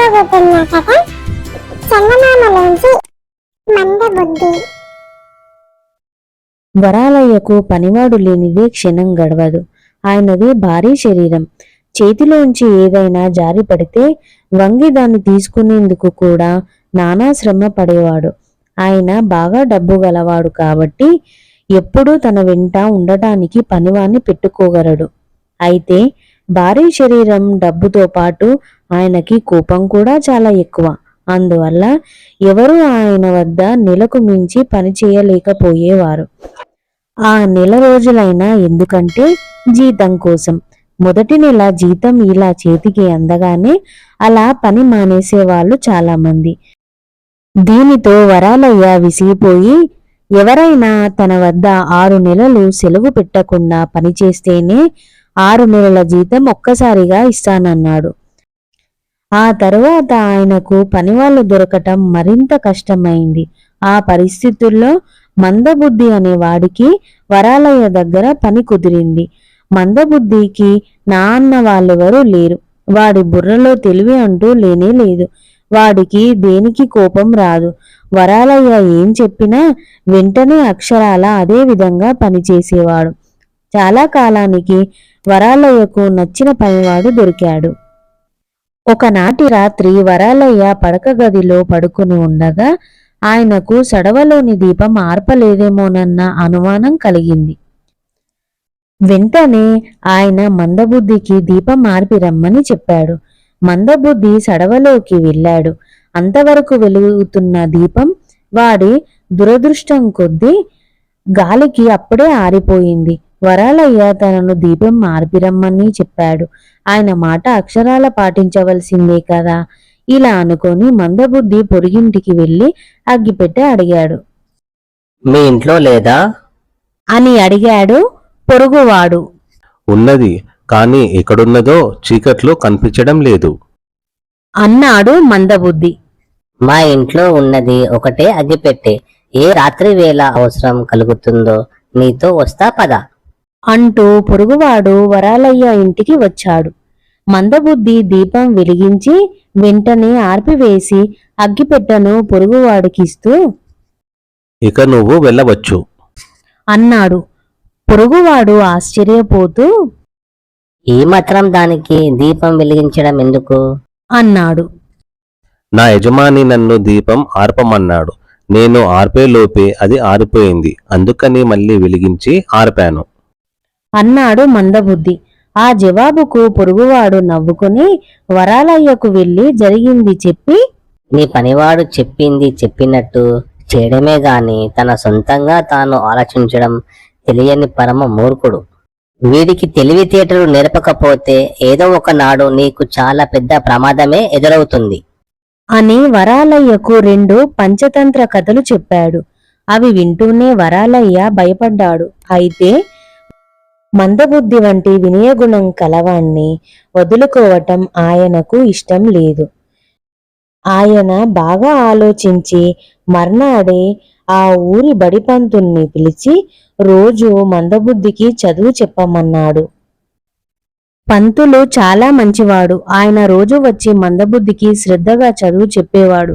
చెప్పుకోబోతున్న కథ చందమామలోంచి మందబుద్ధి వరాలయ్యకు పనివాడు లేనిదే క్షణం గడవదు. ఆయనది భారీ శరీరం. చేతిలోంచి ఏదైనా జారి పడితే వంగి దాన్ని తీసుకునేందుకు కూడా నానా శ్రమ పడేవాడు. ఆయన బాగా డబ్బు గలవాడు కాబట్టి ఎప్పుడూ తన వెంట ఉండటానికి పనివాణ్ణి పెట్టుకోగలడు. అయితే భారీ శరీరం డబ్బుతో పాటు ఆయనకి కోపం కూడా చాలా ఎక్కువ. అందువల్ల ఎవరు ఆయన వద్ద నెలకు మించి పని చేయలేకపోయేవారు. ఆ నెల రోజులైనా ఎందుకంటే జీతం కోసం. మొదటి నెల జీతం ఇలా చేతికి అందగానే అలా పని మానేసేవాళ్ళు చాలామంది. చాలా మంది దీనితో వరాలయ్య విసిగిపోయి ఎవరైనా తన వద్ద ఆరు నెలలు సెలవు పెట్టకుండా పనిచేస్తేనే ఆరు నెలల జీతం ఒక్కసారిగా ఇస్తానన్నాడు. ఆ తరువాత ఆయనకు పనివాళ్ళు దొరకటం మరింత కష్టమైంది. ఆ పరిస్థితుల్లో మందబుద్ధి అనే వాడికి వరాలయ్య దగ్గర పని కుదిరింది. మందబుద్ధికి నా అన్న వాళ్ళెవరూ లేరు. వాడి బుర్రలో తెలివి అంటూ లేనే లేదు. వాడికి దేనికి కోపం రాదు. వరాలయ్య ఏం చెప్పినా వెంటనే అక్షరాల అదే విధంగా పనిచేసేవాడు. చాలా కాలానికి వరాలయ్యకు నచ్చిన పనివాడు దొరికాడు. ఒకనాటి రాత్రి వరాలయ్య పడక గదిలో పడుకుని ఉండగా ఆయనకు సడవలోని దీపం ఆర్పలేదేమోనన్న అనుమానం కలిగింది. వెంటనే ఆయన మందబుద్ధికి దీపం ఆర్పి రమ్మని చెప్పాడు. మందబుద్ధి సడవలోకి వెళ్ళాడు. అంతవరకు వెలుగుతున్న దీపం వాడి దురదృష్టం కొద్దీ గాలికి అప్పుడే ఆరిపోయింది. వరాలయ్య తనను దీపం ఆర్పిరమ్మని చెప్పాడు. ఆయన మాట అక్షరాల పాటించవలసిందే కదా? ఇలా అనుకొని మందబుద్ధి పొరిగింటికి వెళ్ళి అగ్గిపెట్టె అడిగాడు. మీ ఇంట్లో లేదా? అని అడిగాడు పొరుగువాడు. ఉన్నది కానీ ఎక్కడున్నదో చీకట్లో కనిపించడం లేదు. అన్నాడు మందబుద్ధి. మా ఇంట్లో ఉన్నది ఒకటే అగ్గిపెట్టె. ఏ రాత్రి వేళ అవసరం కలుగుతుందో నీతో వస్తా పద. అంటూ పొరుగువాడు వరాలయ్య ఇంటికి వచ్చాడు. మందబుద్ధి దీపం వెలిగించి వెంటనే ఆర్పివేసి అగ్గిపెట్టెను పొరుగువాడికిస్తూ ఇక నువ్వు వెళ్ళవచ్చు. అన్నాడు. పొరుగువాడు ఆశ్చర్యపోతూ ఈ మాత్రం దానికి దీపం వెలిగించడం ఎందుకు? అన్నాడు. నా యజమాని నన్ను దీపం ఆర్పమన్నాడు. నేను ఆర్పేలోపే అది ఆరిపోయింది. అందుకని మళ్ళీ వెలిగించి ఆర్పాను. అన్నాడు మందబుద్ధి. ఆ జవాబుకు పొరుగువాడు నవ్వుకుని వరాలయ్యకు వెళ్ళి జరిగింది చెప్పి నీ పనివాడు చెప్పింది చెప్పినట్టు చేయడమే గాని తన సొంతంగా తాను ఆలోచించడం తెలియని పరమ మూర్ఖుడు. వీడికి తెలివితేటలు నేర్పకపోతే ఏదో ఒక నాడు నీకు చాలా పెద్ద ప్రమాదమే ఎదురవుతుంది. అని వరాలయ్యకు రెండు పంచతంత్ర కథలు చెప్పాడు. అవి వింటూనే వరాలయ్య భయపడ్డాడు. అయితే మందబుద్ధి వంటి వినయగుణం కలవాణ్ణి వదులుకోవటం ఆయనకు ఇష్టం లేదు. ఆయన బాగా ఆలోచించి మర్నాడే ఆ ఊరి బడిపంతుల్ని పిలిచి రోజు మందబుద్ధికి చదువు చెప్పమన్నాడు. పంతులు చాలా మంచివాడు. ఆయన రోజు వచ్చి మందబుద్ధికి శ్రద్ధగా చదువు చెప్పేవాడు.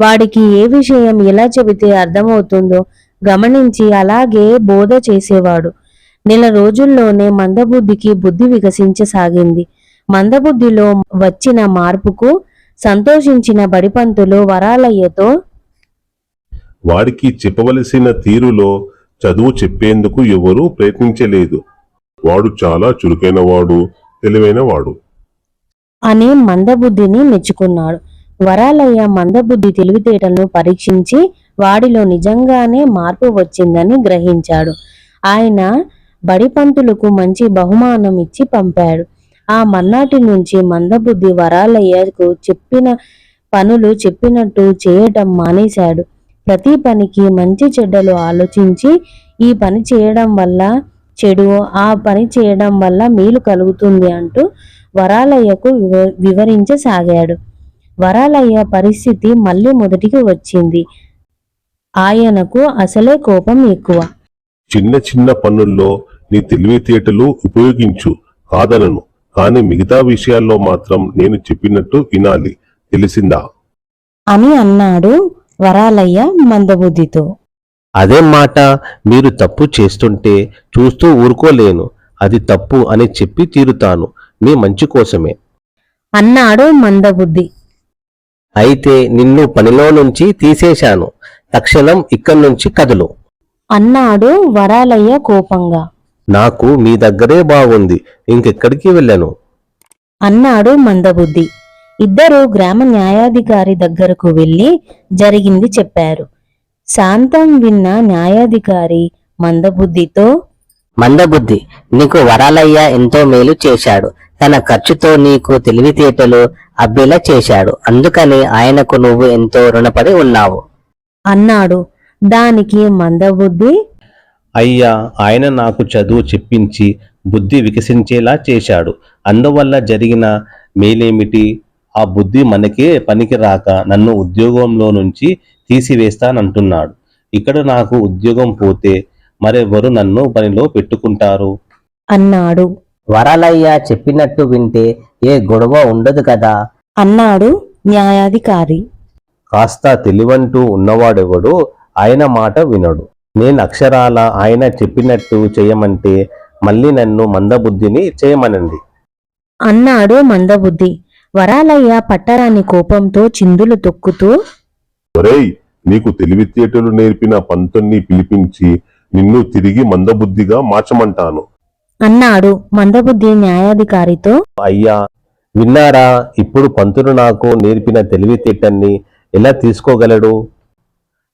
వాడికి ఏ విషయం ఎలా చెబితే అర్థమవుతుందో గమనించి అలాగే బోధ చేసేవాడు. నెల రోజుల్లోనే మందబుద్ధికి బుద్ధి వికసించసాగింది. మందబుద్ధిలో వచ్చిన మార్పుకు సంతోషించిన బడిపంతులు వరాలయ్యతో వాడికి చెప్పవలసిన తీరులో చదువు చెప్పేందుకు ఎవరూ ప్రయత్నించలేదు. వాడు చాలా చురుకైనవాడు తెలివైనవాడు. అని మందబుద్ధిని మెచ్చుకున్నాడు. వరాలయ్య మందబుద్ధి తెలివితేటలను పరీక్షించి వాడిలో నిజంగానే మార్పు వచ్చిందని గ్రహించాడు. ఆయన బడిపంతులకు మంచి బహుమానం ఇచ్చి పంపాడు. ఆ మర్నాటి నుంచి మందబుద్ధి వరాలయ్యకు చెప్పిన పనులు చెప్పినట్టు చేయటం మానేశాడు. ప్రతి పనికి మంచి చెడ్డలు ఆలోచించి ఈ పని చేయడం వల్ల చెడు ఆ పని చేయడం వల్ల మేలు కలుగుతుంది అంటూ వరాలయ్యకు వివ వివరించసాగాడు. వరాలయ్య పరిస్థితి మళ్ళీ మొదటికి వచ్చింది. ఆయనకు అసలే కోపం ఎక్కువ. చిన్న చిన్న పనుల్లో నీ తెలివితేటలు ఉపయోగించు కాదనను. కానీ మిగతా విషయాల్లో మాత్రం నేను చెప్పినట్టు వినాలి. తెలిసిందా? అని అన్నాడు వరాలయ్య మందబుద్ధితో. అదేం మాట మీరు తప్పు చేస్తుంటే చూస్తూ ఊరుకోలేను. అది తప్పు అని చెప్పి తీరుతాను. మీ మంచి కోసమే. అన్నాడు మందబుద్ధి. అయితే నిన్ను పనిలో నుంచి తీసేశాను. తక్షణం ఇక్కడి నుంచి కదులు. అన్నాడు వరాలయ్య కోపంగా. నాకు మీ దగ్గరే బాగుంది ఇంకెక్కడికి వెళ్ళను? అన్నాడు మందబుద్ధి. ఇద్దరు గ్రామ న్యాయాధికారి దగ్గరకు వెళ్ళి జరిగింది చెప్పారు. శాంతం విన్న న్యాయాధికారి మందబుద్ధితో మందబుద్ధి నీకు వరాలయ్య ఎంతో మేలు చేశాడు. తన ఖర్చుతో నీకు తెలివితేటలు అబ్బేలా చేశాడు. అందుకని ఆయనకు నువ్వు ఎంతో రుణపడి ఉన్నావు. అన్నాడు. దానికి మందబుద్ధి అయ్యా ఆయన నాకు చదువు చెప్పించి బుద్ధి వికసించేలా చేశాడు. అందువల్ల జరిగిన మేలేమిటి? ఆ బుద్ధి మనకే పనికి రాక నన్ను ఉద్యోగంలో నుంచి తీసివేస్తానంటున్నాడు. ఇక్కడ నాకు ఉద్యోగం పోతే మరెవరు నన్ను పనిలో పెట్టుకుంటారు? అన్నాడు. వరాలయ్య చెప్పినట్టు వింటే ఏ గొడవ ఉండదు కదా? అన్నాడు న్యాయాధికారి. కాస్త తెలివంటూ ఉన్నవాడెవడు ఆయన మాట వినడు. నేను అక్షరాల ఆయన చెప్పినట్టు చేయమంటే మళ్ళీ నన్ను మందబుద్ధిని చేయమనండి. అన్నాడు మందబుద్ధి. వరాలయ్య పట్టరాని కోపంతో చిందులు తొక్కుతూ ఒరేయ్ నీకు తెలివితేటలు నేర్పిన పంతుణ్ణి పిలిపించి నిన్ను తిరిగి మందబుద్ధిగా మార్చమంటాను. అన్నాడు మందబుద్ధి న్యాయాధికారితో అయ్యా విన్నారా ఇప్పుడు పంతులు నాకు నేర్పిన తెలివితేటన్ని ఎలా తీసుకోగలడు?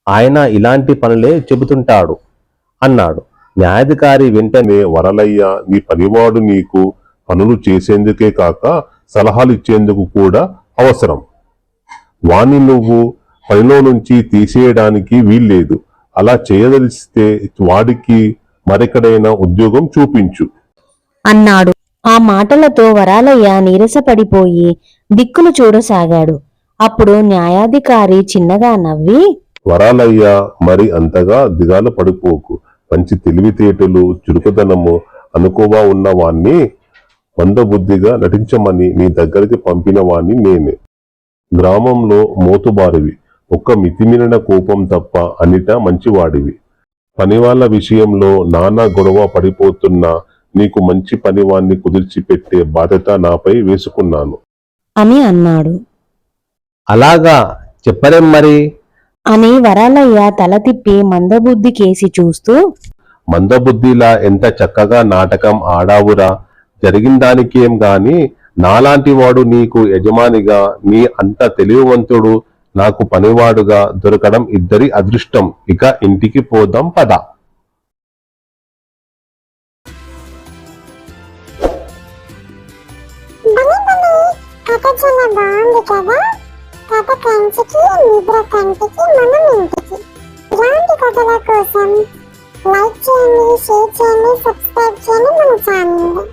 ఆయన ఇలాంటి పనులే చెబుతుంటాడు. అన్నాడు. న్యాయాధికారి వెంటనే వరలయ్య నీ పనివాడు నీకు పనులు చేసేందుకే కాక సలహాలు ఇచ్చేందుకు కూడా అవసరం. వాణ్ణి నువ్వు పనిలో నుంచి తీసేయడానికి వీల్లేదు. అలా చేయదలిస్తే వాడికి మరెక్కడైనా ఉద్యోగం చూపించు. అన్నాడు. ఆ మాటలతో వరాలయ్య నీరసపడిపోయి దిక్కులు చూడసాగాడు. అప్పుడు న్యాయాధికారి చిన్నగా నవ్వి వరాలయ్య మరి అంతగా దిగాలు పడిపోకు. మంచి తెలివితేటలు చురుకుదనము అనుకోవా ఉన్న వాణ్ణి మందబుద్ధిగా నటించమని నీ దగ్గరికి పంపిన వాణ్ణి నేనే. గ్రామంలో మోతుబారివి. ఒక్క మితిమిలిన కోపం తప్ప అన్నిటా మంచివాడివి. పనివాళ్ళ విషయంలో నానా గొడవ పడిపోతున్నా నీకు మంచి పనివాణ్ణి కుదిర్చి పెట్టే బాధ్యత నాపై వేసుకున్నాను. అని అన్నాడు. అలాగా చెప్పరేం మరి? అని వరాలయ్య తల తిప్పి మందబుద్ధి కేసి చూస్తూ మందబుద్ధిలా ఎంత చక్కగా నాటకం ఆడావురా. జరిగిన దానికేం గాని నాలాంటి వాడు నీకు యజమానిగా నీ అంత తెలివివంతుడు నాకు పనివాడుగా దొరకడం ఇద్దరి అదృష్టం. ఇక ఇంటికి పోదాం పద. బాగుంది కదా? కథ కంచికి నిద్ర కంటికి మనం ఇంటికి. ఇలాంటి కథల కోసం లైక్ చేయండి షేర్ చేయండి సబ్స్క్రైబ్ చేయండి మన ఛానల్ని.